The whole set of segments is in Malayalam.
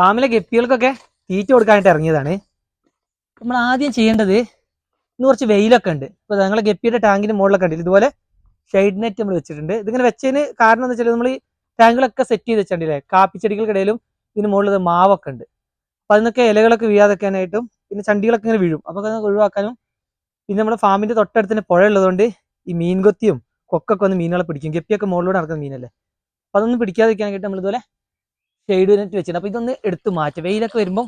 ഫാമിലെ ഗപ്പികൾക്കൊക്കെ തീറ്റ കൊടുക്കാനായിട്ട് ഇറങ്ങിയതാണ്. നമ്മൾ ആദ്യം ചെയ്യേണ്ടത് ഇന്ന് കുറച്ച് വെയിലൊക്കെ ഉണ്ട്. ഇപ്പൊ ഞങ്ങളെ ഗപ്പിയുടെ ടാങ്കിന് മുകളിലൊക്കെ ഉണ്ട്. ഇതുപോലെ ഷെയ്ഡ് നെറ്റ് നമ്മൾ വെച്ചിട്ടുണ്ട്. ഇതിങ്ങനെ വെച്ചതിന് കാരണം എന്ന് വെച്ചാൽ നമ്മൾ ഈ ടാങ്കുകളൊക്കെ സെറ്റ് ചെയ്ത് വെച്ചിട്ടുണ്ടല്ലേ? കാപ്പിച്ചെടികൾക്കിടയിലും ഇതിന് മുകളിൽ മാവൊക്കെ ഉണ്ട്. അപ്പൊ അതിനൊക്കെ ഇലകളൊക്കെ വീഴാതെക്കാനായിട്ടും പിന്നെ ചണ്ടികളൊക്കെ ഇങ്ങനെ വീഴും. അപ്പൊ അതൊക്കെ ഒഴിവാക്കാനും പിന്നെ നമ്മുടെ ഫാമിന്റെ തൊട്ടടുത്ത് തന്നെ പുഴ ഉള്ളതുകൊണ്ട് ഈ മീൻകൊത്തിയും കൊക്കൊക്കെ വന്ന് മീനുകളെ പിടിക്കും. ഗപ്പിയൊക്കെ മുകളിലൂടെ നടക്കുന്ന മീനല്ലേ? അപ്പൊ അതൊന്നും പിടിക്കാതിരിക്കാനായിട്ട് നമ്മൾ ഇതുപോലെ ഷെയ്ഡ് നെറ്റ് വെച്ചിട്ടുണ്ട്. അപ്പൊ ഇതൊന്ന് എടുത്ത് മാറ്റും. വെയിലൊക്കെ വരുമ്പോൾ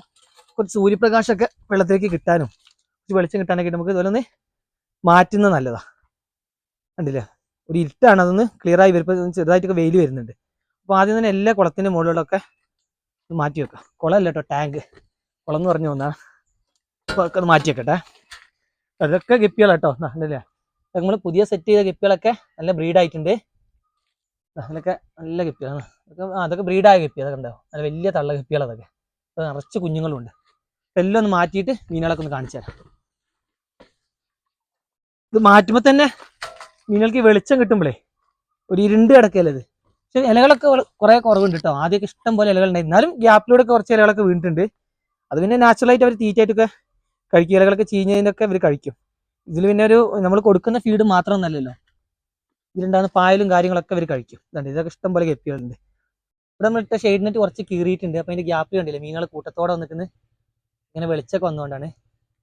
കുറച്ച് സൂര്യപ്രകാശമൊക്കെ വെള്ളത്തിലേക്ക് കിട്ടാനും കുറച്ച് വെളിച്ചം കിട്ടാനൊക്കെ നമുക്ക് ഇതുപോലെ മാറ്റുന്നത് നല്ലതാ. കണ്ടില്ലേ? ഒരു ഇരുട്ടാണ്. അതൊന്ന് ക്ലിയർ ആയി വരുമ്പോൾ ചെറുതായിട്ടൊക്കെ വെയിൽ വരുന്നുണ്ട്. അപ്പോൾ ആദ്യം തന്നെ എല്ലാ കുളത്തിന്റെ മുകളിലൊക്കെ മാറ്റി വെക്കാം. കുളമല്ല കേട്ടോ ടാങ്ക്. കുളം എന്ന് പറഞ്ഞു വന്നാ അപ്പോൾ ഒക്കെ അത് മാറ്റി വെക്കട്ടെ. അതൊക്കെ ഗപ്പികളാട്ടോ കണ്ടില്ലേ? നമ്മൾ പുതിയ സെറ്റ് ചെയ്ത ഗപ്പികളൊക്കെ നല്ല ബ്രീഡായിട്ടുണ്ട് അതിലൊക്കെ നല്ല ഗപ്പികളാണ് അതൊക്കെ അതൊക്കെ ബ്രീഡായ ഗപ്പി അതൊക്കെ ഉണ്ടാവും നല്ല വലിയ തള്ള ഗപ്പികൾ അതൊക്കെ. അത് നിറച്ച് കുഞ്ഞുങ്ങളുണ്ട്. എല്ലാം ഒന്ന് മാറ്റിയിട്ട് മീനുകളൊക്കെ ഒന്ന് കാണിച്ചു തരാം. ഇത് മാറ്റുമ്പോൾ തന്നെ മീനുകൾക്ക് വെളിച്ചം കിട്ടുമ്പോഴേ ഒരു ഇരുണ്ട് കിടക്കല്ലേ ഇത്? പക്ഷെ ഇലകളൊക്കെ കുറെ കുറേ കുറവുണ്ട് കേട്ടോ ആദ്യമൊക്കെ ഇഷ്ടം പോലെ ഇലകൾ ഉണ്ടായി എന്നാലും ഗ്യാപ്പിലൂടെ കുറച്ച് ഇലകളൊക്കെ വീണിട്ടുണ്ട്. അത് പിന്നെ നാച്ചുറലായിട്ട് അവർ തീറ്റയായിട്ടൊക്കെ കഴിക്കും. ഇലകളൊക്കെ ചീഞ്ഞതിന്റെയൊക്കെ അവർ കഴിക്കും. ഇതിൽ പിന്നെ ഒരു നമ്മൾ കൊടുക്കുന്ന ഫീഡ് മാത്രമൊന്നല്ലല്ലോ ഇതിലുണ്ടാകുന്ന പായലും കാര്യങ്ങളൊക്കെ അവർ കഴിക്കും. ഇതുണ്ട്. ഇതൊക്കെ ഇഷ്ടം പോലെ ഗപ്പികളുണ്ട് ഇവിടെ നമ്മൾ ഇട്ട ഷെയ്ഡ് നെറ്റ് കുറച്ച് കീറിയിട്ടുണ്ട്. അപ്പൊ അതിന്റെ ഗ്യാപ്പ് കണ്ടില്ലേ? മീനുകൾ കൂട്ടത്തോടെ വന്നിട്ട് ഇങ്ങനെ വെളിച്ചൊക്കെ വന്നുകൊണ്ടാണ്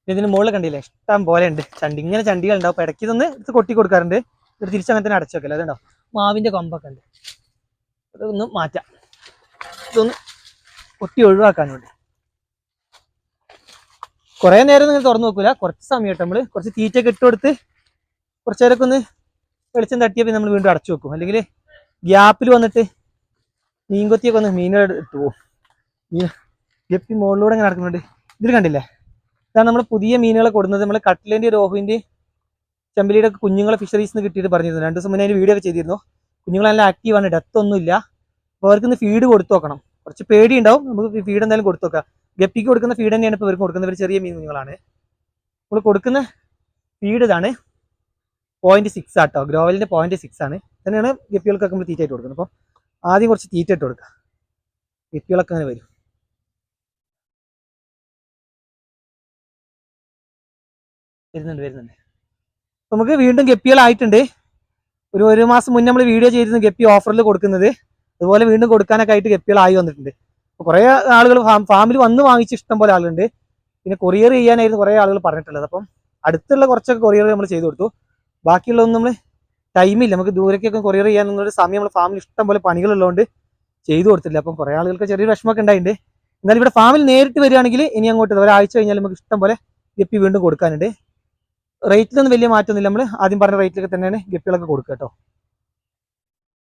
ഇതിന് മുകളിൽ കണ്ടില്ലേ? ഇഷ്ടം പോലെ ഉണ്ട്. ചണ്ടി. ഇങ്ങനെ ചണ്ടികൾ ഉണ്ടാവും. അപ്പോൾ ഇടയ്ക്ക് ഇതൊന്ന് എടുത്ത് കൊട്ടി കൊടുക്കാറുണ്ട്. ഇത് തിരിച്ചങ്ങനെ തന്നെ അടച്ചു വെക്കല്ലോ? അതുണ്ടോ? മാവിന്റെ കൊമ്പൊക്കെ ഉണ്ട്. അതൊന്ന് മാറ്റാം. ഇതൊന്ന് കൊട്ടി ഒഴിവാക്കാനുണ്ട്. കുറേ നേരം നിങ്ങൾ തുറന്നു നോക്കൂല കുറച്ച് സമയം നമ്മൾ കുറച്ച് തീറ്റൊക്കെ ഇട്ട് കൊടുത്ത് കുറച്ച് നേരമൊക്കെ ഒന്ന് വെളിച്ചം തട്ടിയ പിന്നെ നമ്മൾ വീണ്ടും അടച്ചു വെക്കും. അല്ലെങ്കിൽ ഗ്യാപ്പിൽ വന്നിട്ട് മീൻ കൊത്തിയൊക്കെ ഒന്ന് മീനുകൾ ഇട്ട് പോകും ഗപ്പി മുകളിലൂടെ ഇങ്ങനെ നടക്കുന്നുണ്ട്. ഇതിൽ കണ്ടില്ലേ? ഇതാണ് നമ്മൾ പുതിയ മീനുകളെ കൊടുക്കുന്നത് നമ്മൾ കട്ട്ലേന്റെ രോഹിന്റെ ചെമ്പലിയുടെ ഒക്കെ കുഞ്ഞുങ്ങളെ ഫിഷറീസ് നിന്ന് കിട്ടിയിട്ട് പറഞ്ഞിരുന്നു. രണ്ട് ദിവസം മുന്നേ അതിന് വീഡിയോ ഒക്കെ ചെയ്തിരുന്നു. കുഞ്ഞുങ്ങൾ നല്ല ആക്റ്റീവാണ് ഡെത്ത് ഒന്നും ഇല്ല. അപ്പോൾ അവർക്ക് ഫീഡ് കൊടുത്തു നോക്കണം കുറച്ച് പേടി ഉണ്ടാവും നമുക്ക് ഫീഡ് എന്തായാലും കൊടുത്തു നോക്കാം ഗപ്പിക്ക് കൊടുക്കുന്ന ഫീഡ് തന്നെയാണ് ഇപ്പോൾ ഇവർക്ക് കൊടുക്കുന്നത്. ഇവർ ചെറിയ മീൻ കുഞ്ഞുങ്ങളാണ്. നമ്മൾ കൊടുക്കുന്ന ഫീഡ് ഇതാണ്. പോയിന്റ് സിക്സ് ആട്ടോ. ഗ്രോവലിന്റെ പോയിന്റ് സിക്സ് ആണ്. തന്നെയാണ് ഗപ്പികൾക്കൊക്കെ നമ്മൾ തീറ്റ ഇട്ട് കൊടുക്കുന്നത്. അപ്പം ആദ്യം കുറച്ച് തീറ്റ ഇട്ട് കൊടുക്കുക ഗപ്പികളൊക്കെ അങ്ങനെ വരും. വരുന്നുണ്ട് വരുന്നുണ്ട്. നമുക്ക് വീണ്ടും ഗപ്പികളായിട്ടുണ്ട്. ഒരു ഒരു മാസം മുന്നേ നമ്മൾ വീഡിയോ ചെയ്തിരുന്നു ഗപ്പി ഓഫറിൽ കൊടുക്കുന്നത്. അതുപോലെ വീണ്ടും കൊടുക്കാനൊക്കെ ആയിട്ട് ഗപ്പികളായി വന്നിട്ടുണ്ട്. അപ്പോൾ കുറേ ആളുകൾ ഫാമിൽ വന്ന് വാങ്ങിച്ച് ഇഷ്ടം പോലെ ആളുണ്ട് പിന്നെ കൊറിയർ ചെയ്യാനായിരുന്നു കുറേ ആളുകൾ പറഞ്ഞിട്ടുള്ളത്. അപ്പം അടുത്തുള്ള കുറച്ചൊക്കെ കൊറിയർ നമ്മൾ ചെയ്തു കൊടുത്തു. ബാക്കിയുള്ളതൊന്നും നമ്മൾ ടൈമില്ല നമുക്ക് ദൂരേക്കൊക്കെ കൊറിയർ ചെയ്യാനൊന്നും സമയം നമ്മൾ ഫാമിൽ ഇഷ്ടം പോലെ പണികളുള്ളതുകൊണ്ട് ചെയ്തു കൊടുത്തില്ല അപ്പം കുറേ ആളുകൾക്ക് ചെറിയൊരു വിഷമമൊക്കെ ഉണ്ടായിട്ടുണ്ട്. എന്നാലും ഇവിടെ ഫാമിൽ നേരിട്ട് വരികയാണെങ്കിൽ ഇനി അങ്ങോട്ട് ഒരാഴ്ച കഴിഞ്ഞാൽ നമുക്ക് ഇഷ്ടം പോലെ ഗപ്പി വീണ്ടും കൊടുക്കാനുണ്ട്. റേറ്റിലൊന്നും വലിയ മാറ്റമൊന്നുമില്ല. നമ്മൾ ആദ്യം പറഞ്ഞ റേറ്റിലൊക്കെ തന്നെയാണ് ഗപ്പികളൊക്കെ കൊടുക്കുക കേട്ടോ.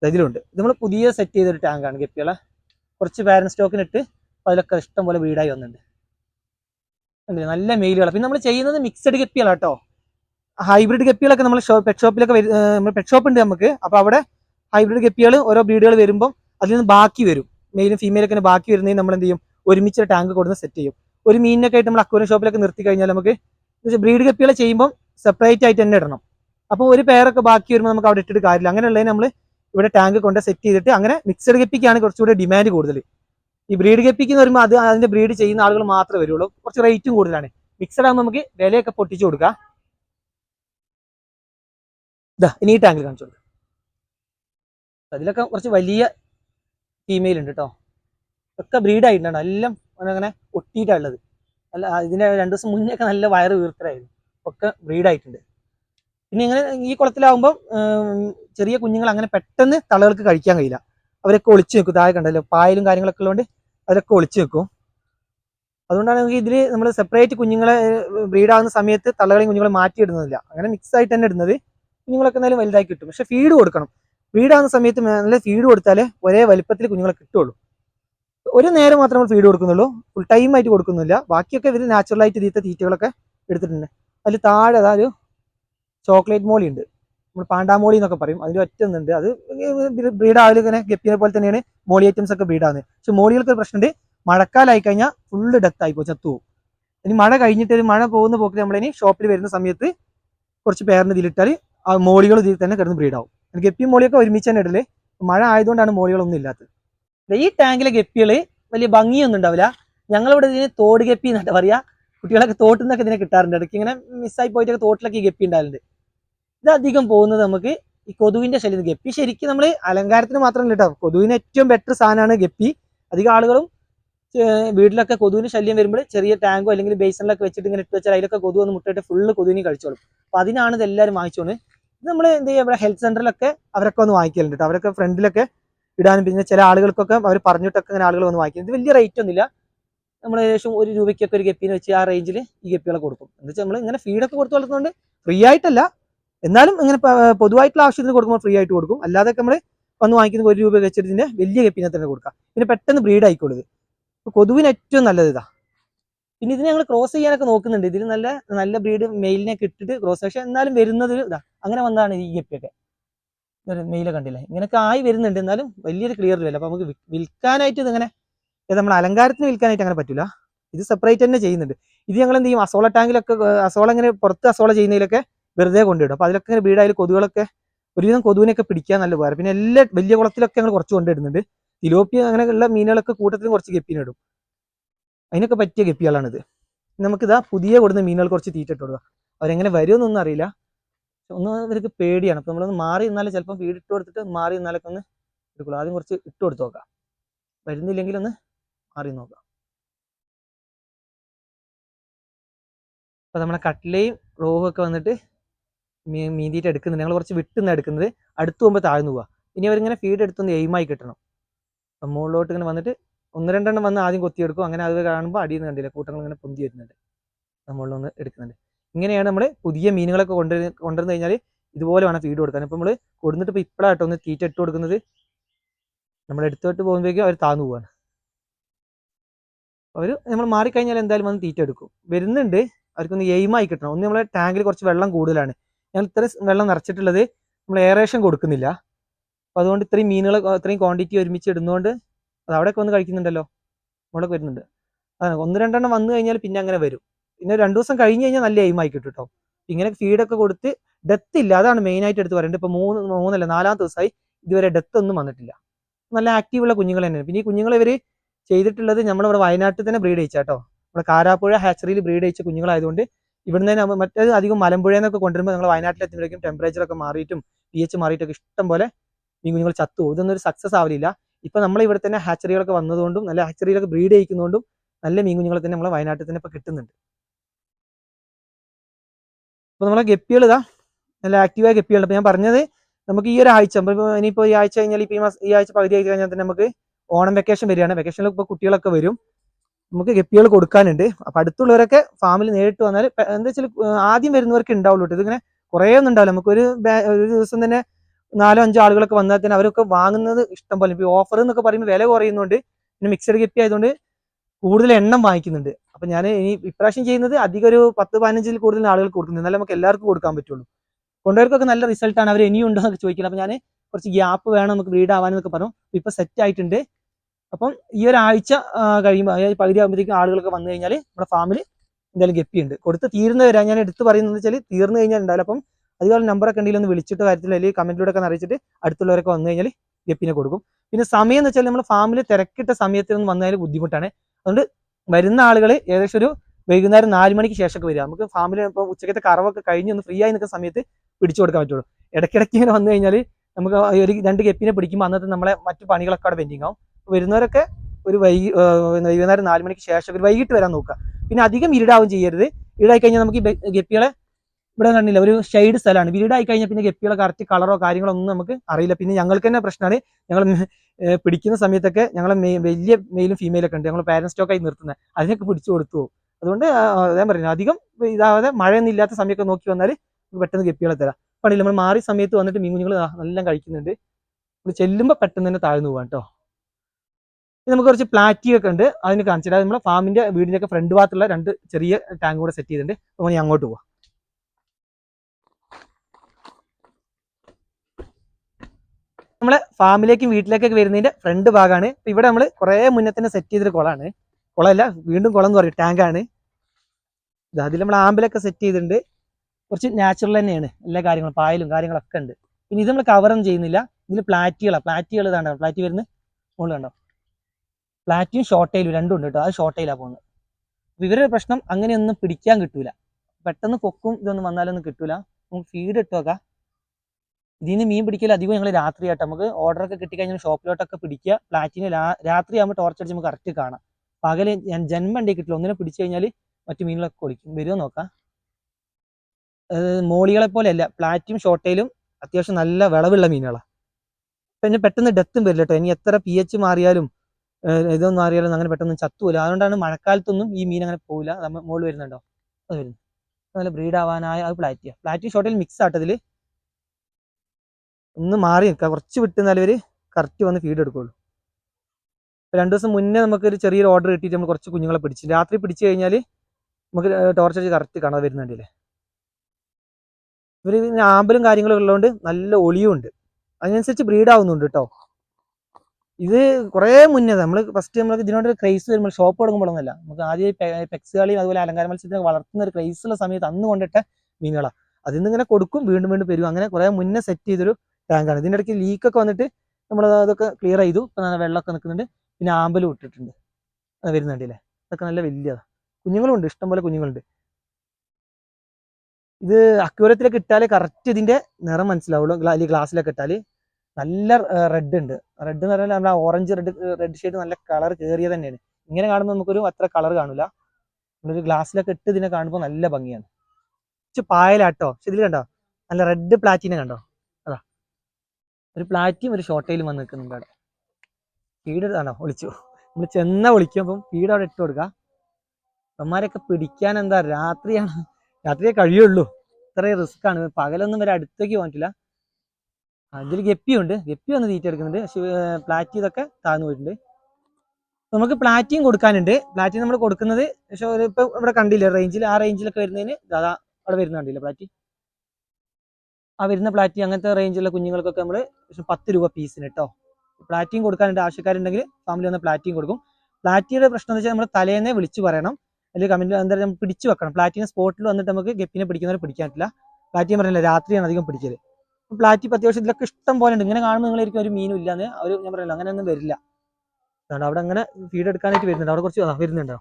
ഇതിലുണ്ട്. ഇത് നമ്മൾ പുതിയ സെറ്റ് ചെയ്തൊരു ടാങ്കാണ് ഗപ്പികളെ. കുറച്ച് പാരൻ സ്റ്റോക്കിനിട്ട് അതിലൊക്കെ ഇഷ്ടം പോലെ വീടായി വന്നിട്ടുണ്ട്. നല്ല മെയിലുകൾ പിന്നെ നമ്മൾ ചെയ്യുന്നത് മിക്സഡ് ഗപ്പികളാണ് കേട്ടോ. ഹൈബ്രിഡ് ഗപ്പികളൊക്കെ നമ്മൾ പെറ്റ് ഷോപ്പിലൊക്കെ പെറ്റ് ഷോപ്പ് ഉണ്ട് നമുക്ക്. അപ്പോൾ അവിടെ ഹൈബ്രിഡ് ഗപ്പികൾ ഓരോ ബ്രീഡുകൾ വരുമ്പോൾ അതിൽ നിന്ന് ബാക്കി വരും. മെയിലും ഫീമെയിലൊക്കെ ബാക്കി വരുന്നതിന് നമ്മൾ എന്ത് ചെയ്യും? ഒരുമിച്ച് ടാങ്ക് കൊടുന്ന് സെറ്റ് ചെയ്യും. ഒരു മീനിനൊക്കെ ആയിട്ട് നമ്മൾ അക്വറിയം ഷോപ്പിലൊക്കെ നിർത്തി കഴിഞ്ഞാൽ നമുക്ക് ബ്രീഡ് ഗപ്പികളെ ചെയ്യുമ്പോൾ സെപ്പറേറ്റ് ആയിട്ട് തന്നെ ഇടണം. അപ്പോൾ ഒരു പേരൊക്കെ ബാക്കി വരുമ്പോൾ നമുക്ക് അവിടെ ഇട്ടിട്ട് കാര്യമില്ല. അങ്ങനെയുള്ളതിന് നമ്മൾ ഇവിടെ ടാങ്ക് കൊണ്ട് സെറ്റ് ചെയ്തിട്ട് അങ്ങനെ മിക്സഡ് ഗപ്പിക്കാണ് കുറച്ചുകൂടി ഡിമാൻഡ് കൂടുതൽ ഈ ബ്രീഡ് ഗപ്പിക്ക് എന്ന് പറയുമ്പോൾ അത് അതിന്റെ ബ്രീഡ് ചെയ്യുന്ന ആളുകൾ മാത്രമേ വരുള്ളൂ. കുറച്ച് റേറ്റും കൂടുതലാണ്. മിക്സഡ് ആകുമ്പോൾ നമുക്ക് വിലയൊക്കെ പൊട്ടിച്ചു കൊടുക്കാം. ഇതാ ഇനി ഈ ടാങ്കിൽ കാണിച്ചു കൊടുക്കാം അതിലൊക്കെ കുറച്ച് വലിയ ഫീമെയിൽ ഉണ്ട് കേട്ടോ ഒക്കെ ബ്രീഡ് ആയിട്ടുണ്ടാണ് എല്ലാം അങ്ങനെ ഒട്ടിയിട്ടാണ് ഉള്ളത് അല്ല ഇതിന്റെ രണ്ട് ദിവസം മുന്നേ ഒക്കെ നല്ല വയറ് വീർത്തരായിരുന്നു ഒക്കെ ബ്രീഡായിട്ടുണ്ട് പിന്നെ ഇങ്ങനെ ഈ കുളത്തിലാവുമ്പോൾ ചെറിയ കുഞ്ഞുങ്ങൾ അങ്ങനെ പെട്ടെന്ന് തളകൾക്ക് കഴിക്കാൻ കഴിയില്ല. അവരൊക്കെ ഒളിച്ചു വെക്കും താഴെ കണ്ടല്ലോ പായലും കാര്യങ്ങളൊക്കെ ഉള്ളതുകൊണ്ട് അവരൊക്കെ ഒളിച്ചു വെക്കും അതുകൊണ്ടാണ് നമുക്ക് ഇതിൽ നമ്മൾ സെപ്പറേറ്റ് കുഞ്ഞുങ്ങളെ ബ്രീഡാകുന്ന സമയത്ത് തള്ളകളെയും കുഞ്ഞുങ്ങളെ മാറ്റി ഇടുന്നില്ല അങ്ങനെ മിക്സ് ആയിട്ട് തന്നെ ഇടുന്നത്. കുഞ്ഞുങ്ങളൊക്കെ എന്തായാലും വലുതായി കിട്ടും. പക്ഷെ ഫീഡ് കൊടുക്കണം. ഫീഡ് ആവുന്ന സമയത്ത് നല്ല ഫീഡ് കൊടുത്താലേ ഒരേ വലിപ്പത്തിൽ കുഞ്ഞുങ്ങളെ കിട്ടുള്ളൂ. ഒരു നേരം മാത്രം നമ്മൾ ഫീഡ് കൊടുക്കുന്നുള്ളൂ. ഫുൾ ടൈം ആയിട്ട് കൊടുക്കുന്നില്ല. ബാക്കിയൊക്കെ ഇവർ നാച്ചുറലായിട്ട് തീറ്റ തീറ്റകളൊക്കെ എടുത്തിട്ടുണ്ട്. അതിൽ താഴെ അതായത് ചോക്ലേറ്റ് മോളി ഉണ്ട്. നമ്മൾ പാണ്ടാമോളി എന്നൊക്കെ പറയും. അതിൽ ഒറ്റ ഒന്നുണ്ട്. അത് ബ്രീഡ് ആവില്ല ഇങ്ങനെ ഗപ്പിനെ പോലെ തന്നെയാണ് മോളി ഐറ്റംസ് ഒക്കെ ബ്രീഡ് ആവുന്നത്. പക്ഷെ മോളികൾക്ക് ഒരു പ്രശ്നമുണ്ട്. മഴക്കാലമായി കഴിഞ്ഞാൽ ഫുള്ള് ഡെത്ത് ആയി പോകും ചത്തുപോകും ഇനി മഴ കഴിഞ്ഞിട്ട് മഴ പോകുന്ന പോക്കിൽ നമ്മളിനി ഷോപ്പിൽ വരുന്ന സമയത്ത് കുറച്ച് പേരിന് ഇതിലിട്ടാൽ ആ മോളികൾ ഇതിൽ തന്നെ കിടന്ന് ബ്രീഡാവും ഗപ്പിയും മോളിയൊക്കെ ഒരുമിച്ച് തന്നെ ഇടൽ. മഴ ആയതുകൊണ്ടാണ് മോളികളൊന്നും ഇല്ലാത്തത്. ഈ ടാങ്കിലെ ഗപ്പികൾ വലിയ ഭംഗിയൊന്നും ഉണ്ടാവില്ല. ഞങ്ങളിവിടെ ഇതിന് തോട് ഗപ്പി എന്നാ പറയാ. കുട്ടികളൊക്കെ തോട്ടിൽ നിന്നൊക്കെ ഇതിനെ കിട്ടാറുണ്ട്. ഇടയ്ക്ക് ഇങ്ങനെ മിസ്സായി പോയിട്ടൊക്കെ തോട്ടിലൊക്കെ ഈ ഗപ്പി ഉണ്ടാവലുണ്ട്. ഇത് അധികം പോകുന്നത് നമുക്ക് ഈ കൊതുവിന്റെ ശല്യം ഗപ്പി ശരിക്കും നമ്മൾ അലങ്കാരത്തിന് മാത്രമല്ല കേട്ടോ. കൊതുവിന് ഏറ്റവും ബെറ്റർ സാധനമാണ് ഗപ്പി. അധികം ആളുകളും വീട്ടിലൊക്കെ കൊതുവിന് ശല്യം വരുമ്പോൾ ചെറിയ ടാങ്കോ അല്ലെങ്കിൽ ബേസണിലൊക്കെ വെച്ചിട്ട് ഇങ്ങനെ ഇട്ട് വെച്ചാൽ അതിലൊക്കെ കൊതു വന്ന് മുട്ടയിട്ട് ഫുള്ള് കൊതുവിനെ കഴിച്ചോളും. അപ്പൊ അതിനാണ് ഇത് എല്ലാവരും വാങ്ങിച്ചോണ്ട് ഇത് നമ്മൾ എന്ത് ചെയ്യുക ഇവിടെ ഹെൽത്ത് സെന്ററിലൊക്കെ അവരൊക്കെ ഒന്ന് വാങ്ങിക്കലുണ്ട് കേട്ടോ അവരൊക്കെ ഫ്രണ്ടിലൊക്കെ ഇടാനും പിന്നെ ചില ആളുകൾക്കൊക്കെ അവർ പറഞ്ഞിട്ടൊക്കെ ഇങ്ങനെ ആളുകൾ വന്ന് വാങ്ങിക്കും. ഇത് വലിയ റേറ്റ് ഒന്നുമില്ല. നമ്മൾ ഏകദേശം ഒരു രൂപയ്ക്കൊക്കെ ഒരു ഗപ്പിന് വെച്ച് ആ റേഞ്ചിൽ ഈ ഗപ്പികളെ കൊടുക്കും. എന്ന് വെച്ചാൽ നമ്മൾ ഇങ്ങനെ ഫീഡൊക്കെ കൊടുത്ത് വളർത്തുന്നതുകൊണ്ട് ഫ്രീ ആയിട്ടല്ല. എന്നാലും ഇങ്ങനെ പൊതുവായിട്ടുള്ള ആവശ്യത്തിന് കൊടുക്കുമ്പോൾ ഫ്രീ ആയിട്ട് കൊടുക്കും. അല്ലാതെ നമ്മൾ വന്ന് വാങ്ങിക്കുന്ന ഒരു രൂപ വെച്ചിട്ട് ഇതിന്റെ വലിയ ഗപ്പിനെ തന്നെ കൊടുക്കാം. പിന്നെ പെട്ടെന്ന് ബ്രീഡ് ആയിക്കോളൂ ഇത്. ഇപ്പൊ കൊതുവിന് ഏറ്റവും നല്ലത് ഇതാ. പിന്നെ ഇതിനെ ഞങ്ങൾ ക്രോസ് ചെയ്യാനൊക്കെ നോക്കുന്നുണ്ട്. ഇതിൽ നല്ല നല്ല ബ്രീഡ് മെയിലിനെ ഇട്ടിട്ട് ക്രോസ് പക്ഷെ എന്നാലും വരുന്നത് ഇതാ അങ്ങനെ വന്നതാണ് ഈ ഗപ്പിയൊക്കെ. മെയിലെ കണ്ടില്ല? ഇങ്ങനെയൊക്കെ ആയി വരുന്നുണ്ട്. എന്നാലും വലിയൊരു ക്ലിയർ ഇല്ല. അപ്പൊ നമുക്ക് വിൽക്കാനായിട്ട് ഇതിങ്ങനെ ഇത് നമ്മൾ അലങ്കാരത്തിന് വിൽക്കാനായിട്ട് അങ്ങനെ പറ്റില്ല ഇത് സെപ്പറേറ്റ് തന്നെ ചെയ്യുന്നുണ്ട്. ഇത് ഞങ്ങൾ എന്ത് ചെയ്യും? അസോള ടാങ്കിലൊക്കെ അസോള ഇങ്ങനെ പുറത്ത് അസോള ചെയ്യുന്നതിലൊക്കെ വെറുതെ കൊണ്ടിടും അപ്പൊ അതിലൊക്കെ ഇങ്ങനെ ബ്രീഡായാലും കൊതുകളൊക്കെ ഒരുവിധം കൊതുവിനൊക്കെ പിടിക്കാൻ നല്ല ഉപകാരം. പിന്നെ എല്ലാ വലിയ കുളത്തിലൊക്കെ ഞങ്ങൾ കുറച്ച് കൊണ്ടിടുന്നുണ്ട് തിലോപ്പിയ അങ്ങനെയുള്ള മീനുകളൊക്കെ കൂട്ടത്തിൽ കുറച്ച് ഗപ്പിനിടും അതിനൊക്കെ പറ്റിയ ഗപ്പികളാണിത്. നമുക്കിതാ പുതിയ കൊടുന്ന മീനുകൾ കുറച്ച് തീറ്റ കൊടുക്കുക അവരെങ്ങനെ വരുമെന്നൊന്നും അറിയില്ല. ഒന്ന് ഇവർക്ക് പേടിയാണ്. അപ്പൊ നമ്മളൊന്ന് മാറി നിന്നാലും ചിലപ്പോൾ വീട് ഇട്ട് കൊടുത്തിട്ട് മാറി നിന്നാലൊക്കെ ഒന്ന് എടുക്കുള്ളൂ. ആദ്യം കുറച്ച് ഇട്ട് കൊടുത്ത് നോക്കാം. വരുന്നില്ലെങ്കിൽ ഒന്ന് മാറി നോക്കാം. അപ്പൊ നമ്മളെ കട്ടിലയും റോഹും ഒക്കെ വന്നിട്ട് മീ- മീന്തിയിട്ട് എടുക്കുന്നുണ്ട്. ഞങ്ങൾ കുറച്ച് നിന്ന് എടുക്കുന്നത്. അടുത്ത് പോകുമ്പോൾ താഴ്ന്നു പോവാ. ഇനി അവരിങ്ങനെ ഫീഡ് എടുത്തൊന്ന് എയിമായി കിട്ടണം. അപ്പം മുകളിലോട്ട് ഇങ്ങനെ വന്നിട്ട് ഒന്ന് രണ്ടെണ്ണം വന്ന് ആദ്യം കൊത്തിയെടുക്കും. അങ്ങനെ അത് കാണുമ്പോൾ അടിയിൽ നിന്ന് കണ്ടില്ല കൂട്ടങ്ങൾ ഇങ്ങനെ പൊന്തി വരുന്നുണ്ട്. നമ്മളൊന്ന് എടുക്കുന്നുണ്ട്. ഇങ്ങനെയാണ് നമ്മൾ പുതിയ മീനുകളൊക്കെ കൊണ്ടുവരുന്ന കൊണ്ടുവന്നു കഴിഞ്ഞാൽ ഇതുപോലെ വേണം ഫീഡ് കൊടുക്കാൻ. ഇപ്പം നമ്മൾ കൊടുത്തിട്ട് ഇപ്പോൾ ഇപ്പോഴാട്ടോ ഒന്ന് തീറ്റ ഇട്ട് കൊടുക്കുന്നത്. നമ്മൾ എടുത്തോട്ട് പോകുമ്പോഴേക്കും അവർ താന്നു പോവാണ്. അവർ നമ്മൾ മാറിക്കഴിഞ്ഞാൽ എന്തായാലും വന്ന് തീറ്റ എടുക്കും. വരുന്നുണ്ട്. അവർക്കൊന്ന് എയിമായി കിട്ടണം. ഒന്ന് നമ്മളെ ടാങ്കിൽ കുറച്ച് വെള്ളം കൂടുതലാണ്. ഞങ്ങൾ ഇത്ര വെള്ളം നിറച്ചിട്ടുള്ളത് നമ്മൾ എയറേഷൻ കൊടുക്കുന്നില്ല. അപ്പോൾ അതുകൊണ്ട് ഇത്രയും മീനുകൾ ഇത്രയും ക്വാണ്ടിറ്റി ഒരുമിച്ച് ഇടുന്നതുകൊണ്ട് അത് അവിടെയൊക്കെ വന്ന് കഴിക്കുന്നുണ്ടല്ലോ? നമ്മളൊക്കെ വരുന്നുണ്ട്. അതാണ്. ഒന്ന് രണ്ടെണ്ണം വന്നു കഴിഞ്ഞാൽ പിന്നെ അങ്ങനെ വരും. പിന്നെ രണ്ടു ദിവസം കഴിഞ്ഞ് കഴിഞ്ഞാൽ നല്ല എയിമായി കിട്ടും കേട്ടോ. ഇങ്ങനെ ഫീഡൊക്കെ കൊടുത്ത് ഡെത്ത് ഇല്ല. അതാണ് മെയിൻ ആയിട്ട് എടുത്ത് പറയുന്നത് ഇപ്പോൾ മൂന്ന് മൂന്നല്ല നാലാമത്തെ ദിവസമായി ഇതുവരെ ഡെത്ത് ഒന്നും വന്നിട്ടില്ല. നല്ല ആക്റ്റീവുള്ള കുഞ്ഞുങ്ങൾ തന്നെയാണ്. പിന്നെ ഈ കുഞ്ഞുങ്ങൾ ഇവർ ചെയ്തിട്ടുള്ളത് നമ്മളിവിടെ വയനാട്ടിൽ തന്നെ ബ്രീഡ് ചെയ്യിച്ചാട്ടോ നമ്മുടെ കാരാപ്പുഴ ഹാച്ചറിയിൽ ബ്രീഡ് അയച്ച കുഞ്ഞുങ്ങളായതുകൊണ്ട് ഇവിടുന്ന് തന്നെ മറ്റേ അധികം മലമ്പുഴയിൽ നിന്നൊക്കെ കൊണ്ടുവരുമ്പോൾ എത്തുമ്പോഴേക്കും ടെമ്പറേച്ചർ ഒക്കെ മാറിയിട്ടും പി എച്ച് മാറിയിട്ടൊക്കെ ഇഷ്ടം പോലെ ഈ കുഞ്ഞുങ്ങൾ ചത്തു. ഇതൊന്നും ഒരു സക്സസ് ആവില്ല ഇപ്പൊ നമ്മൾ ഇവിടെ തന്നെ ഹാച്ചറികളൊക്കെ വന്നതുകൊണ്ടും നല്ല ഹാച്ചറികളൊക്കെ ബ്രീഡ് ചെയ്യിക്കുന്നതുകൊണ്ടും നല്ല മീൻ കുഞ്ഞുങ്ങളെ തന്നെ നമ്മളെ വയനാട്ടിൽ തന്നെ ഇപ്പൊ കിട്ടുന്നുണ്ട്. അപ്പൊ നമ്മളെ ഗപ്പികൾ ഇതാ നല്ല ആക്റ്റീവായ ഗപ്പികളുണ്ട്. അപ്പോൾ ഞാൻ പറഞ്ഞത് നമുക്ക് ഈ ഒരു ആഴ്ച ഇപ്പൊ ഇനിയിപ്പോ ഈ ആഴ്ച കഴിഞ്ഞാൽ ഇപ്പൊ ഈ മാസം ഈ ആഴ്ച പകുതി ആയി കഴിഞ്ഞാൽ തന്നെ നമുക്ക് ഓണം വെക്കേഷൻ വരികയാണ്. വെക്കേഷനിൽ ഇപ്പൊ കുട്ടികളൊക്കെ വരും. നമുക്ക് ഗപ്പികൾ കൊടുക്കാനുണ്ട്. അപ്പൊ അടുത്തുള്ളവരൊക്കെ ഫാമിൽ നേരിട്ട് വന്നാൽ എന്താ വെച്ചാൽ ആദ്യം വരുന്നവർക്ക് ഉണ്ടാവുള്ളൂ ഇതിങ്ങനെ കുറേ ഒന്നും ഉണ്ടാവില്ല. നമുക്കൊരു ഒരു ദിവസം തന്നെ നാലോ അഞ്ചോ ആളുകളൊക്കെ വന്നാൽ തന്നെ അവരൊക്കെ വാങ്ങുന്നത് ഇഷ്ടം പോലെ. ഇപ്പോൾ ഓഫർ എന്നൊക്കെ പറയുമ്പോൾ വില കുറയുന്നുണ്ട് പിന്നെ മിക്സഡ് ഗപ്പി ആയതുകൊണ്ട് കൂടുതൽ എണ്ണം വാങ്ങിക്കുന്നുണ്ട്. അപ്പൊ ഞാൻ ഇനി ഇപ്രാവശ്യം ചെയ്യുന്നത് അധികം ഒരു പത്ത് പതിനഞ്ചിൽ കൂടുതൽ ആളുകൾ കൊടുക്കുന്നത് എന്നാലും നമുക്ക് എല്ലാവർക്കും കൊടുക്കാൻ പറ്റുള്ളൂ. കൊണ്ടുപോയവർക്കൊക്കെ നല്ല റിസൾട്ടാണ് അവർ ഇനിയും ഉണ്ടോ എന്നൊക്കെ ചോദിക്കുന്നത് അപ്പൊ ഞാൻ കുറച്ച് ഗ്യാപ്പ് വേണം നമുക്ക് ബ്രീഡ് ആവാനൊക്കെ പറഞ്ഞു. ഇപ്പൊ സെറ്റ് ആയിട്ടുണ്ട്. അപ്പം ഈ ഒരാഴ്ച കഴിയുമ്പോൾ അതായത് പകുതി ആകുമ്പോഴത്തേക്കും ആളുകളൊക്കെ വന്നു കഴിഞ്ഞാൽ നമ്മുടെ ഫാമിൽ എന്തായാലും ഗപ്പിയുണ്ട് കൊടുത്ത് തീർന്നു വരാൻ ഞാൻ എടുത്ത് പറയുന്നത് വെച്ചാൽ തീർന്നു കഴിഞ്ഞാൽ ഉണ്ടാവില്ല. അപ്പം അതുപോലെ നമ്പറൊക്കെ ഉണ്ടെങ്കിൽ ഒന്ന് വിളിച്ചിട്ട് കാര്യത്തിൽ അല്ലെങ്കിൽ കമന്റിലൂടെ ഒക്കെ അറിയിച്ചിട്ട് അടുത്തുള്ളവരൊക്കെ വന്നു കഴിഞ്ഞാൽ ഗപ്പിനെ കൊടുക്കും. പിന്നെ സമയം എന്ന് വെച്ചാൽ നമ്മൾ ഫാമിൽ തിരക്കിട്ട സമയത്തൊന്നും വന്നതിൽ ബുദ്ധിമുട്ടാണ്. അതുകൊണ്ട് വരുന്ന ആളുകൾ ഏകദേശം ഒരു വൈകുന്നേരം നാല് മണിക്ക് ശേഷമൊക്കെ വരിക. നമുക്ക് ഫാമിൽ ഇപ്പോൾ ഉച്ചക്കത്തെ കറവൊക്കെ കഴിഞ്ഞ് ഒന്ന് ഫ്രീ ആയി നിൽക്കുന്ന സമയത്ത് പിടിച്ചു കൊടുക്കാൻ പറ്റുള്ളൂ. ഇടയ്ക്കിടയ്ക്ക് ഇങ്ങനെ വന്നു കഴിഞ്ഞാൽ നമുക്ക് ഒരു രണ്ട് ഗപ്പിനെ പിടിക്കുമ്പോൾ അന്നത്തെ നമ്മളെ മറ്റു പണികളൊക്കെ അവിടെ പെൻഡിങ് ആവും. വരുന്നവരൊക്കെ ഒരു വൈകി വൈകുന്നേരം നാല് മണിക്ക് ശേഷം ഒരു വൈകിട്ട് വരാൻ നോക്കുക. പിന്നെ അധികം ഇരുടാവും ചെയ്യരുത്. ഇരുടായി കഴിഞ്ഞാൽ നമുക്ക് ഗപ്പികളെ ഇവിടെ കണ്ടില്ല ഒരു ഷെയ്ഡ് സ്ഥലമാണ്. വീടായി കഴിഞ്ഞാൽ പിന്നെ ഗപ്പികളെ കറക്റ്റ് കളറോ കാര്യങ്ങളോ ഒന്നും നമുക്ക് അറിയില്ല. പിന്നെ ഞങ്ങൾക്ക് തന്നെ പ്രശ്നമാണ് ഞങ്ങൾ പിടിക്കുന്ന സമയത്തൊക്കെ ഞങ്ങൾ വലിയ മെയിലും ഫീമെയിലൊക്കെ ഉണ്ട്. ഞങ്ങൾ പാരന്റ് സ്റ്റോക്കായി നിർത്തുന്നത് അതിനൊക്കെ പിടിച്ചു കൊടുത്തു. അതുകൊണ്ട് ഞാൻ പറയുന്നത് അധികം ഇതാവാതെ മഴയൊന്നും ഇല്ലാത്ത സമയമൊക്കെ നോക്കി വന്നാൽ പെട്ടെന്ന് ഗപ്പികളെ തരാം. പണില്ല നമ്മൾ മാറി സമയത്ത് വന്നിട്ട് മീൻ കുഞ്ഞുങ്ങൾ നല്ല കഴിക്കുന്നുണ്ട്. നമ്മൾ ചെല്ലുമ്പോൾ പെട്ടെന്ന് തന്നെ താഴ്ന്നു പോകാം കേട്ടോ നമുക്ക് കുറച്ച് പ്ലാറ്റി ഒക്കെ ഉണ്ട്. അതിന് കാണിച്ചിട്ട് അത് നമ്മുടെ ഫാമിന്റെ വീടിന്റെ ഒക്കെ ഫ്രണ്ട് ഭാഗത്തുള്ള രണ്ട് ചെറിയ ടാങ്ക് കൂടെ സെറ്റ് ചെയ്തിട്ടുണ്ട്. അപ്പോൾ ഞാൻ അങ്ങോട്ട് പോവാം. നമ്മളെ ഫാമിലേക്കും വീട്ടിലേക്കൊക്കെ വരുന്നതിന്റെ ഫ്രണ്ട് ഭാഗമാണ് ഇപ്പൊ ഇവിടെ നമ്മൾ കുറേ മുന്നേ തന്നെ സെറ്റ് ചെയ്തൊരു കുളമാണ് കുളമല്ല വീണ്ടും കുളം എന്ന് പറയും. ടാങ്കാണ് ഇത് അതിൽ നമ്മൾ ആമ്പിലൊക്കെ സെറ്റ് ചെയ്തിട്ടുണ്ട്. കുറച്ച് നാച്ചുറൽ തന്നെയാണ്. എല്ലാ കാര്യങ്ങളും പായലും കാര്യങ്ങളൊക്കെ ഉണ്ട്. പിന്നെ ഇത് നമ്മൾ കവറൊന്നും ചെയ്യുന്നില്ല. ഇതിൽ പ്ലാറ്റുകളാണ് പ്ലാറ്റുകൾ ഇതാണ്. പ്ലാറ്റ് വരുന്ന മുകളിൽ കണ്ടോ? പ്ലാറ്റിയും ഷോർട്ടേലും രണ്ടും ഉണ്ട് കേട്ടോ. അത് ഷോർട്ടേലാണ് പോകുന്നത്. ഇവരുടെ പ്രശ്നം അങ്ങനെയൊന്നും പിടിക്കാൻ കിട്ടൂല. പെട്ടെന്ന് കൊക്കും ഇതൊന്നും വന്നാലൊന്നും കിട്ടൂല. നമുക്ക് ഫീഡ് ഇട്ട് നോക്കാം. ഇതിൽ നിന്ന് മീൻ പിടിക്കൽ അധികം ഞങ്ങൾ രാത്രിയായിട്ട് നമുക്ക് ഓർഡർ ഒക്കെ കിട്ടിക്കഴിഞ്ഞാൽ ഷോപ്പിലോട്ടൊക്കെ പിടിക്കുക. പ്ലാറ്റിന് രാത്രി ആകുമ്പോൾ ടോർച്ച് അടിച്ച് നമുക്ക് കറക്റ്റ് കാണാം. പകൽ ഞാൻ ജന്മം ഉണ്ടെങ്കിൽ കിട്ടില്ല. ഒന്നിനെ പിടിച്ചു കഴിഞ്ഞാൽ മറ്റു മീനുകളൊക്കെ കൊളിക്കും വരുമോ നോക്കാം. മോളികളെ മോളികളെ പോലെയല്ല. പ്ലാറ്റും ഷോർട്ടയിലും അത്യാവശ്യം നല്ല വിളവുള്ള മീനുകളാണ് പിന്നെ പെട്ടെന്ന് ഡെത്തും വരില്ല കേട്ടോ ഇനി എത്ര പി എച്ച് മാറിയാലും ഇതൊന്നും മാറിയാലും അങ്ങനെ പെട്ടെന്ന് ചത്തുമില്ല അതുകൊണ്ടാണ് മഴക്കാലത്തൊന്നും ഈ മീൻ അങ്ങനെ പോകില്ല നമ്മൾ മുകളിൽ വരുന്നുണ്ടോ? അത് വരുന്നു. നല്ല ബ്രീഡ് ആവാനായ അത് ഫ്ലാറ്റിയാണ് പ്ലാറ്റി ഷോർട്ടിൽ മിക്സ് ആട്ടതിൽ ഒന്ന് മാറി നിൽക്കുക. കുറച്ച് വിട്ട് നിന്നാൽ ഇവർ കറക്റ്റ് വന്ന് ഫീഡ് എടുക്കുള്ളൂ. രണ്ട് ദിവസം മുന്നേ നമുക്കൊരു ചെറിയൊരു ഓർഡർ കിട്ടിയിട്ട് നമ്മൾ കുറച്ച് കുഞ്ഞുങ്ങളെ പിടിച്ചു രാത്രി പിടിച്ചു കഴിഞ്ഞാൽ നമുക്ക് ടോർച്ച് അടിച്ച് കറക്റ്റ് കാണാൻ വരുന്നുണ്ടല്ലേ ഇവർ ആമ്പലും കാര്യങ്ങളും ഉള്ളതുകൊണ്ട് നല്ല ഒളിയും ഉണ്ട്. അതിനനുസരിച്ച് ബ്രീഡ് ആവുന്നുണ്ട് കേട്ടോ. ഇത് കുറേ മുന്നേ നമ്മൾ ഫസ്റ്റ് നമ്മൾ ഇതിനോട് ക്രൈസ് വരുമ്പോൾ ഷോപ്പ് തുടങ്ങുമ്പോഴൊന്നുമല്ല നമുക്ക് ആദ്യം പെക്സ് കളിയും അതുപോലെ അലങ്കാര മത്സ്യത്തിനെ വളർത്തുന്ന ഒരു ക്രൈസ് ഉള്ള സമയത്ത് അന്ന് കൊണ്ടിട്ട മീനുകളാണ് അതിൽ നിന്ന് ഇങ്ങനെ കൊടുക്കും വീണ്ടും വീണ്ടും വരും. അങ്ങനെ കുറേ മുന്നേ സെറ്റ് ചെയ്തൊരു ടാങ്കാണ് ഇതിന്റെ ഇടയ്ക്ക് ലീക്കൊക്കെ വന്നിട്ട് നമ്മൾ അതൊക്കെ ക്ലിയർ ചെയ്തു. ഇപ്പം നല്ല വെള്ളമൊക്കെ നിൽക്കുന്നുണ്ട്. പിന്നെ ആമ്പലും ഇട്ടിട്ടുണ്ട് അത് വരുന്നുണ്ട് അല്ലേ അതൊക്കെ നല്ല വലിയതാണ് കുഞ്ഞുങ്ങളുണ്ട്. ഇഷ്ടംപോലെ കുഞ്ഞുങ്ങളുണ്ട്. ഇത് അക്യൂരത്തിലൊക്കെ ഇട്ടാലേ കറക്റ്റ് ഇതിന്റെ നിറം മനസ്സിലാവുള്ളൂ. അല്ലെങ്കിൽ ഗ്ലാസ്സിലൊക്കെ ഇട്ടാൽ നല്ല റെഡ് ഉണ്ട്. റെഡ് എന്ന് പറഞ്ഞാൽ നമ്മുടെ ഓറഞ്ച് റെഡ് റെഡ് ഷെയ്ഡ് നല്ല കളർ കയറിയ തന്നെയാണ്. ഇങ്ങനെ കാണുമ്പോൾ നമുക്കൊരു അത്ര കളർ കാണില്ല നമ്മളൊരു ഗ്ലാസ്സിലൊക്കെ ഇട്ട് ഇതിനെ കാണുമ്പോൾ നല്ല ഭംഗിയാണ്. കുറച്ച് പായലാട്ടോ. പക്ഷെ ഇതിൽ കണ്ടോ? നല്ല റെഡ് പ്ലാറ്റിനെ കണ്ടോ? ഒരു പ്ലാറ്റിയും ഒരു ഷോർട്ടേലും വന്ന് നിൽക്കുന്നുണ്ട് അവിടെ. ഫീഡ് ആണോ? ഒളിച്ചു. നമ്മൾ ചെന്ന ഒളിക്കും അപ്പം ഫീഡ് അവിടെ ഇട്ട് കൊടുക്കുക അവന്മാരൊക്കെ പിടിക്കാൻ എന്താ രാത്രിയാണ്. രാത്രിയെ കഴിയുള്ളൂ. ഇത്രയും റിസ്ക് ആണ്. പകലൊന്നും വരെ അടുത്തേക്ക് പോകാൻ അതിൽ ഗപ്പിയുണ്ട്. ഗപ്പി വന്ന് തീറ്റ എടുക്കുന്നുണ്ട്. പ്ലാറ്റി ഇതൊക്കെ താഴ്ന്നു പോയിട്ടുണ്ട്. നമുക്ക് പ്ലാറ്റിയും കൊടുക്കാനുണ്ട്. പ്ലാറ്റി നമ്മൾ കൊടുക്കുന്നത് പക്ഷെ ഇപ്പം ഇവിടെ കണ്ടില്ല റേഞ്ചിൽ ആ റേഞ്ചിലൊക്കെ വരുന്നതിന് അതാ അവിടെ വരുന്നുണ്ടല്ലോ പ്ലാറ്റി ആ വരുന്ന പ്ലാറ്റി അങ്ങനത്തെ റേഞ്ചുള്ള കുഞ്ഞുങ്ങൾക്കൊക്കെ നമ്മൾ പത്ത് രൂപ പീസിന് കേട്ടോ പ്ലാറ്റിയും കൊടുക്കാനുണ്ട് ആവശ്യക്കാരുണ്ടെങ്കിൽ ഫാമിലി വന്ന് പ്ലാറ്റിയും കൊടുക്കും. പ്ലാറ്റിയുടെ പ്രശ്നം എന്ന് വെച്ചാൽ നമ്മൾ തലേന്നേ വിളിച്ചു പറയണം. അല്ലെങ്കിൽ കമന്റ് എന്തായാലും നമ്മൾ പിടിച്ചു വെക്കണം. പ്ലാറ്റിനെ സ്പോട്ടിൽ വന്നിട്ട് നമുക്ക് ഗപ്പിനെ പിടിക്കുന്നവരെ പിടിക്കാൻ പറ്റില്ല പ്ലാറ്റിയും പറഞ്ഞില്ല രാത്രിയാണ് അധികം പിടിക്കൽ പ്ലാറ്റി അത്യാവശ്യം ഇതിലൊക്കെ ഇഷ്ടം പോലെ ഉണ്ട് ഇങ്ങനെ കാണുമ്പോൾ നിങ്ങളായിരിക്കും ഒരു മീനും ഇല്ലാന്ന് അവർ ഞാൻ പറയല്ലോ. അങ്ങനെയൊന്നും വരില്ല. അതുകൊണ്ട് അവിടെ അങ്ങനെ ഫീഡ് എടുക്കാനായിട്ട് വരുന്നുണ്ട്. അവിടെ കുറച്ച് വരുന്നുണ്ടോ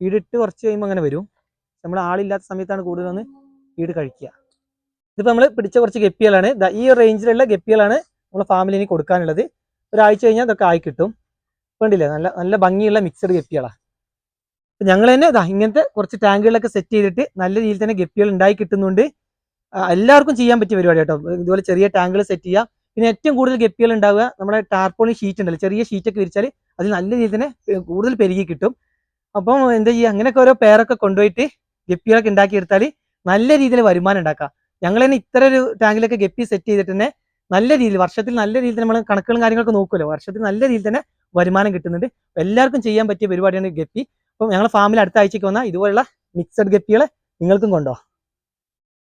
ഫീഡ് ഇട്ട് കുറച്ച് കഴിയുമ്പോൾ അങ്ങനെ വരും. നമ്മൾ ആളില്ലാത്ത സമയത്താണ് കൂടുതലൊന്ന് ഫീഡ് കഴിക്കുക. ഇതിപ്പോ നമ്മൾ പിടിച്ച കുറച്ച് ഗപ്പികളാണ്. ഈ റേഞ്ചിലുള്ള ഗപ്പികളാണ് നമ്മളെ ഫാമിലിന് കൊടുക്കാനുള്ളത്. ഒരാഴ്ച കഴിഞ്ഞാൽ ഇതൊക്കെ ആയി കിട്ടും. വേണ്ടില്ലേ നല്ല നല്ല ഭംഗിയുള്ള മിക്സഡ് ഗപ്പികളാണ് അപ്പം ഞങ്ങൾ തന്നെ ഇതാ ഇങ്ങനത്തെ കുറച്ച് ടാങ്കുകളൊക്കെ സെറ്റ് ചെയ്തിട്ട് നല്ല രീതിയിൽ തന്നെ ഗപ്പികൾ ഉണ്ടായി കിട്ടുന്നുണ്ട്. എല്ലാവർക്കും ചെയ്യാൻ പറ്റിയ പരിപാടി കേട്ടോ. ഇതുപോലെ ചെറിയ ടാങ്കുകൾ സെറ്റ് ചെയ്യുക. പിന്നെ ഏറ്റവും കൂടുതൽ ഗപ്പികൾ ഉണ്ടാവുക നമ്മുടെ ടാർപോളിൻ ഷീറ്റ് ഉണ്ടല്ലോ. ചെറിയ ഷീറ്റൊക്കെ വിരിച്ചാൽ അതിൽ നല്ല രീതിയിൽ തന്നെ കൂടുതൽ പെരുകി കിട്ടും. അപ്പം എന്താ ചെയ്യുക? അങ്ങനെയൊക്കെ ഓരോ പേരൊക്കെ കൊണ്ടുപോയിട്ട് ഗപ്പികളൊക്കെ ഉണ്ടാക്കിയെടുത്താൽ നല്ല രീതിയിൽ വരുമാനം ഉണ്ടാക്കാം. ഞങ്ങൾ തന്നെ ഇത്ര ഒരു ടാങ്കിലൊക്കെ ഗപ്പി സെറ്റ് ചെയ്തിട്ട് തന്നെ നല്ല രീതിയിൽ വർഷത്തിൽ നല്ല രീതിയിൽ നമ്മൾ കണക്കുകളും കാര്യങ്ങളൊക്കെ നോക്കുമല്ലോ വർഷത്തിൽ നല്ല രീതിയിൽ തന്നെ വരുമാനം കിട്ടുന്നുണ്ട്. എല്ലാവർക്കും ചെയ്യാൻ പറ്റിയ പരിപാടിയാണ് ഗപ്പി. അപ്പം ഞങ്ങളുടെ ഫാമിൽ അടുത്ത ആഴ്ചയ്ക്ക് വന്നാൽ ഇതുപോലുള്ള മിക്സഡ് ഗപ്പികളെ നിങ്ങൾക്കും കൊണ്ടുപോകാം